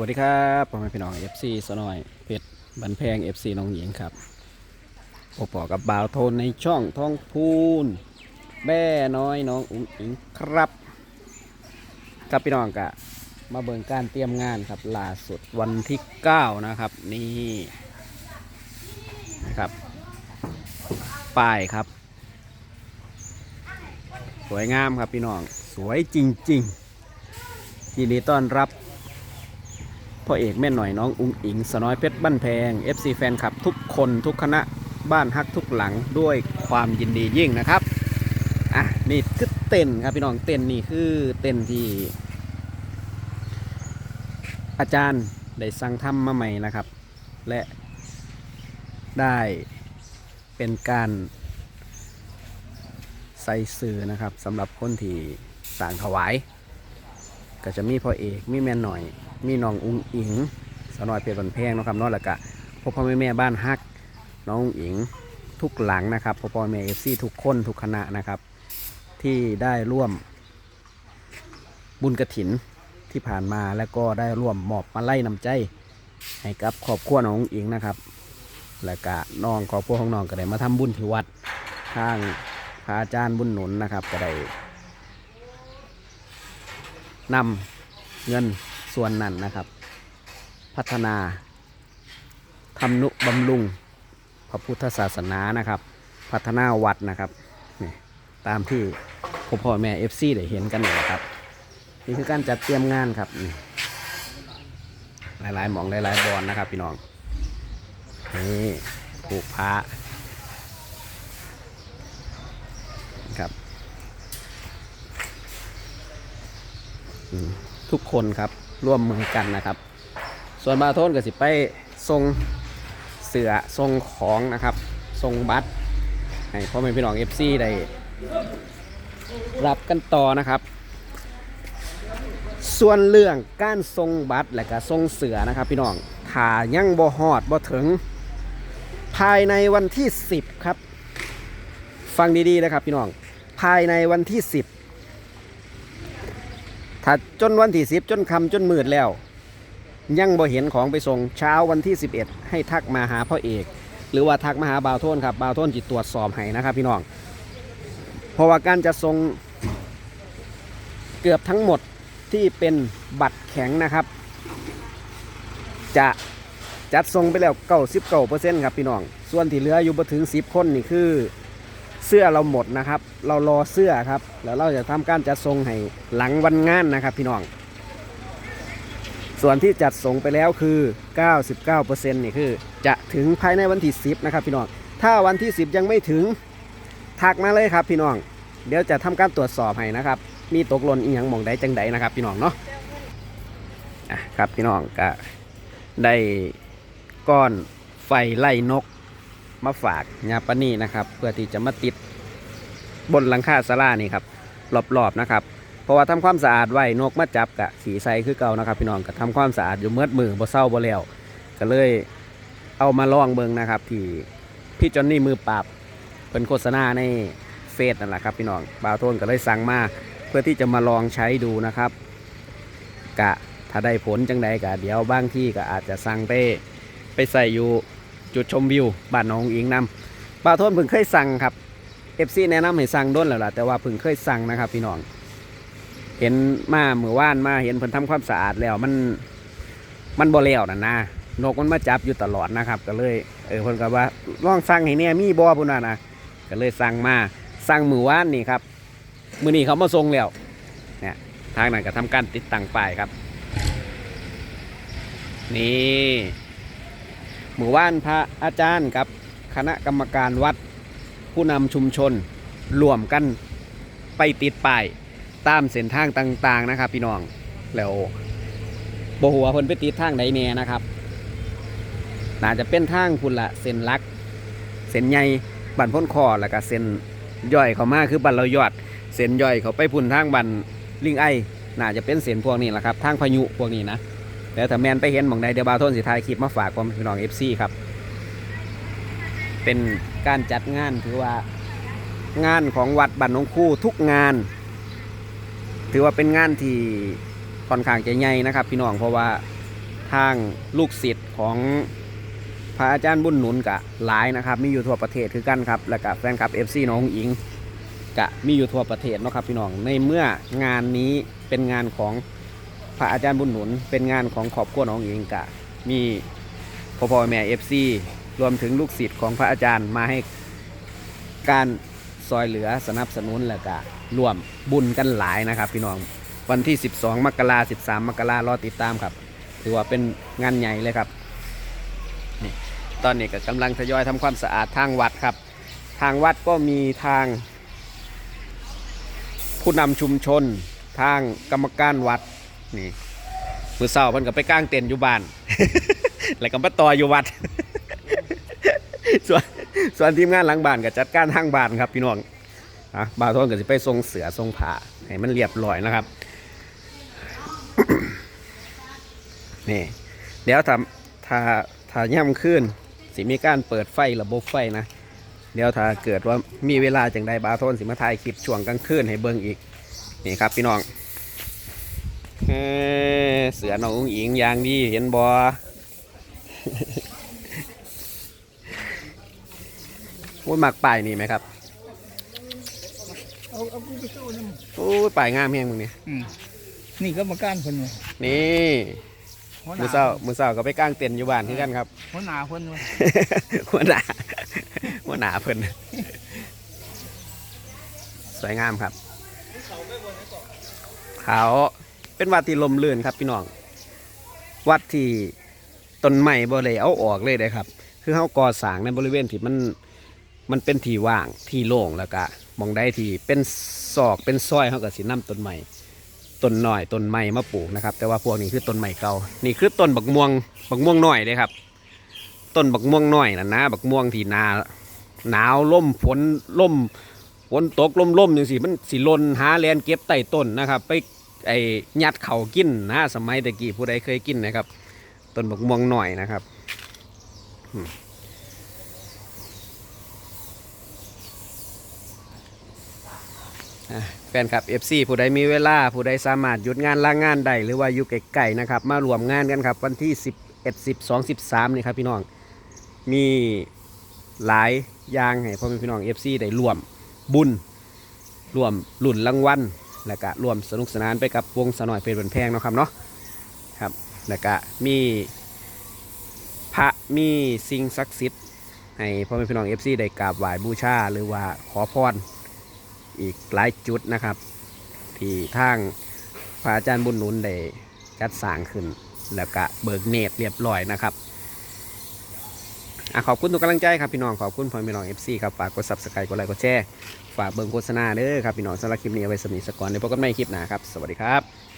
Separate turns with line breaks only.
วัสดีครับพ่อแม่พี่น้อง FC สนอยเพชรบันแพง FC น้องหญิงครับโอปอกับบ่าวโทนในช่องท้องพูนแม่น้อยน้องอุ้งอิงครับกับพี่น้องกะมาเบิ่งการเตรียมงานครับล่าสุดวันที่ 9 นะครับ นี่นะครับป้ายครับ สวยงามครับพี่น้องสวยจริงๆยินดีต้อนรับ พ่อเอกแม่หน่อยน้องอุ้งอิงสน้อยเพชรบ้านแพง FC แฟนคลับทุกคนทุกคณะบ้านฮักทุกหลังด้วยความยินดียิ่งนะครับอะนี่คือเต้นครับพี่น้องเต้นนี่คือเต้นที่ อาจารย์ได้สั่งทำมาใหม่นะครับ และได้เป็นการใส่สื่อนะครับสำหรับคนที่สั่งถวาย ก็จะมีพ่อเอกมีแม่หน่อย มีน้องอุ้งอิงสนอยเพชรบันแพงนะครับนาะแล้วก็พ่อพ่อแม่แม่บ้านฮัก น้องอุ้งอิงทุกหลังนะครับพ่อพ่อแม่เอฟซีทุกคนทุกคณะนะครับ ที่ได้ร่วม บุญกระถินที่ผ่านมาแล้วก็ได้ร่วมมอบมาไล่นำใจ ให้กับครอบครัวน้องอุ้งอิงนะครับแล้วก็น้องครอบครัวของน้องก็ได้มาทำบุญที่วัดทางพระอาจารย์บุญหนุนนะครับก็ได้นำเงิน ส่วนนั้นนะครับ พัฒนาทำนุบำรุงพระพุทธศาสนานะครับ พัฒนาวัดนะครับนี่ตามที่พ่อพ่อแม่เอฟซีได้เห็นกันนี่แหละครับ นี่คือการจัดเตรียมงานครับนี่หลายๆหมองหลายๆบอลนะครับ พี่น้องนี่ผูกพระครับทุกคนครับ ร่วมมือกันนะครับ ส่วนบาโทนก็สิไปทรงเสือทรงของนะครับทรงบัตรให้พ่อแม่พี่น้องเอฟซีได้รับกันต่อนะครับ ส่วนเรื่องการทรงบัตรและก็ทรงเสือนะครับพี่น้องถ้ายังบ่ฮอดบ่ถึง ภายในวันที่ 10 ครับ ฟังดีๆนะครับพี่น้องภายในวันที่ 10 ถ้าจนวันที่สิบจนคำจนมืดแล้ว ยังบ่เห็นของไปส่งเช้าวันที่ 11 ให้ทักมาหาพ่อเอก หรือว่าทักมาหาบ่าวโทนครับบ่าวโทนจิตตรวจสอบให้นะครับพี่น้องเพราะว่าการจะส่งเกือบทั้งหมดที่เป็นบัตรแข็งนะครับ จะจัดส่งไปแล้วเก้าสิบเก้าเปอร์เซ็นต์ครับพี่น้อง ส่วนที่เหลืออยู่บ่ถึงสิบคนนี่คือ เสื้อเราหมดนะครับ เรารอเสื้อครับ แล้วเราจะทำการจัดส่งให้หลังวันงานนะครับ พี่น้อง ส่วนที่จัดส่งไปแล้วคือ 99%นี่คือ จะถึงภายในวันที่ 10 นะครับ พี่น้อง ถ้าวันที่ 10 ยังไม่ถึงทักมาเลยครับ พี่น้อง เดี๋ยวจะทำการตรวจสอบให้นะครับ มีตกหล่นอีหยังมองใดจังใดนะครับ พี่น้องเนาะอะครับพี่น้องก็ได้ก้อนไฟไล่นก มาฝากยาปนี่นะครับ เพื่อที่จะมาติดบนหลังคาศาลานี่ครับรอบๆนะครับเพราะว่าทำความสะอาดไว้นกมาจับกะขี่ใสคือเก่านะครับ พี่น้องก็ทำความสะอาดอยู่เมื่อมือบ่เศร้าบ่แล้วก็เลยเอามาลองเบิงนะครับ ที่พี่จอนนี่มือปราบเป็นโฆษณาในเฟซนั่นแหละครับ พี่น้องบาวโทนก็เลยสั่งมาเพื่อที่จะมาลองใช้ดูนะครับ กะถ้าได้ผลจังใดกะเดี๋ยวบางที่ก็อาจจะสั่งไปไปใส่อยู่ จุดชมวิวบ้านน้องอิงนำบ่าวทนเพิ่งเคยสั่งครับเอฟซีแนะนำให้สั่งด้นแล้วล่ะแต่ว่าเพิ่งเคยสั่งนะครับ พี่น้อง เห็นมาเมื่อวานมาเห็นเพิ่นทำความสะอาดแล้วมันมันบ่แล้วนะนะนกมันมาจับอยู่ตลอดนะครับ ก็เลยเออเพิ่นก็ว่าลองสั่งให้เนี่ยมีบ่พุ่นน่ะนะก็เลยสั่งมาสั่งมื้อวานนี่ครับมือนี้เขามาส่งแล้วเนี่ยทางนั้นก็ทำการติดตั้งป้ายครับ นี่ หมู่บ้านพระอาจารย์กับคณะกรรมการวัดผู้นำชุมชนรวมกันไปติดป้ายตามเส้นทางต่าง ๆ นะครับ พี่น้องแล้วบหัวเพิ่นไปติดทางใดแน่นะครับน่าจะเป็นทางพุ่นละเส้นลักเส้นใหญ่บันพ้นคอแล้วก็เส้นย่อยเขามาคือบันเรายอดเส้นย่อยเขาไปพุ่นทางบันลิงไอน่าจะเป็นเส้นพวกนี้แหละครับทางพายุพวกนี้นะ แล้วถ้าแมนไปเห็นหมองใดเดี๋ยวบาโทนสิทายคลิปมาฝากความพี่น้องเอฟซีครับ เป็นการจัดงานถือว่างานของวัดบ้านนองคู่ทุกงาน ถือว่าเป็นงานที่ค่อนข้างจะใหญ่นะครับ พี่น้องเพราะว่าทางลูกศิษย์ของพระอาจารย์บุญหนุนกะหลายนะครับมีอยู่ทั่วประเทศคือกันครับ แล้วก็แฟนคลับ FC น้องอิงกะมีอยู่ทั่วประเทศนะครับพี่น้องในเมื่องานนี้เป็นงานของ พระอาจารย์บุญหนุนเป็นงานของครอบครัวน้องอิงกะ มีพ่อพ่อแม่ FC รวมถึงลูกศิษย์ของพระอาจารย์มาให้การซอยเหลือสนับสนุนแล้วก็รวมบุญกันหลายนะครับ พี่น้องวันที่ 12 มกรา13มกรารอติดตามครับ ถือว่าเป็นงานใหญ่เลยครับนี่ตอนนี้ก็กำลังทยอยทำความสะอาดทางวัดครับ ทางวัดก็มีทาง ผู้นำชุมชน ทางกรรมการวัด นี่มือเศร้ามันก็ไปก้างเต็นท์อยู่บ้าน แล้วก็มาต่ออยู่วัด ส่วนส่วนทีมงานหลังบ้านก็จัดการทางบ้านครับพี่น้องอะบาวโทนก็จะไปทรงเสือทรงผ้าให้มันเรียบร้อยนะครับ นี่เดี๋ยวถ้าถ้าถ้าย่ำขึ้นสิมีการเปิดไฟระบบไฟนะ เดี๋ยวถ้าเกิดว่ามีเวลาจังใดบาโทนสิมาถ่ายคลิปช่วงกลางคืนให้เบิ่งอีก นี่ครับพี่น้อง เอ้อเสือน้องอุ๋งอิงอย่างดีเห็นบอว่ามักป่ายนี่ไหมครับ
เอาเอากูไปสู้น้
โอ้ยป่ายงามแฮงมึงเนี่ยำ
อืมนี่ก็มาก้านคนวะ
นี่
หัวห
มื
น้า
อเศร้ามือเศร้าก็ไปกางเต็นท์อยู่บ้านคือกันครับ
หัวหน้าคนวะ
หัวหน้าหัวหน้าเพิ่นสวยงามครับเขา เป็นวัดที่ลมลื่นครับพี่น้อง วัดที่ต้นไม้บ่เลยเอาออกเลยเลยครับ คือเขาก่อสร้างในบริเวณที่มันมันเป็นที่ว่างที่โล่งแล้วก็มองได้ที่เป็นซอกเป็นซอยเขาก็สินํต้นไม้ต้นหน่อยต้นไม้มาปลูกนะครับ แต่ว่าพวกนี้คือต้นไม้เก่านี่คือต้นบักม่วงบักม่วงหน้อยเลยครับ ต้นบักม่วงหน้อยนะนะบักม่วงที่นาหนาวล่มฝนล่มฝนตกล่มล่มอย่างสิมันสิลนหาแลนเก็บใต้ต้นนะครับ ไป ไอ้ยัดเข่ากินนะสมัยตะกี้ผู้ใดเคยกินนะครับต้นบักม่วงหน้อยนะครับแฟนคลับ FC ผู้ใดมีเวลา ผู้ใดสามารถหยุดงานลางงานใดหรือว่าอยู่ไกลๆนะครับ มารวมงานกันครับ วันที่ 11 12 13นี่ครับพี่น้อง มีหลายอย่างให้พ่อแม่พี่น้อง FC ได้รวมบุญรวมหลุ่นรางวัล แล้วก็ร่วมสนุกสนานไปกับวงสนอยเป็นบนแพงเนาะครับเนาะครับแล้วก็มีพระมีสิ่งศักดิ์สิทธิ์ให้พ่อแม่พี่น้อง FC ได้กราบไหว้บูชาหรือว่าขอพรอีกหลายจุดนะครับ ที่ทางพระอาจารย์บุญนุนได้จัดสร้างขึ้น แล้วก็เบิกเนตรเรียบร้อยนะครับ อะขอบคุณทุกกำลังใจครับพี่น้องขอบคุณพ่อแม่พี่น้อง FC ครับฝากกด subscribe กดไลค์กดแชร์ฝากเบิ่งโฆษณาเด้อครับพี่น้องสำหรับคลิปนี้เอาไว้สำหรับนิทสกอนในพบกันใหม่คลิปหน้าครับสวัสดีครับ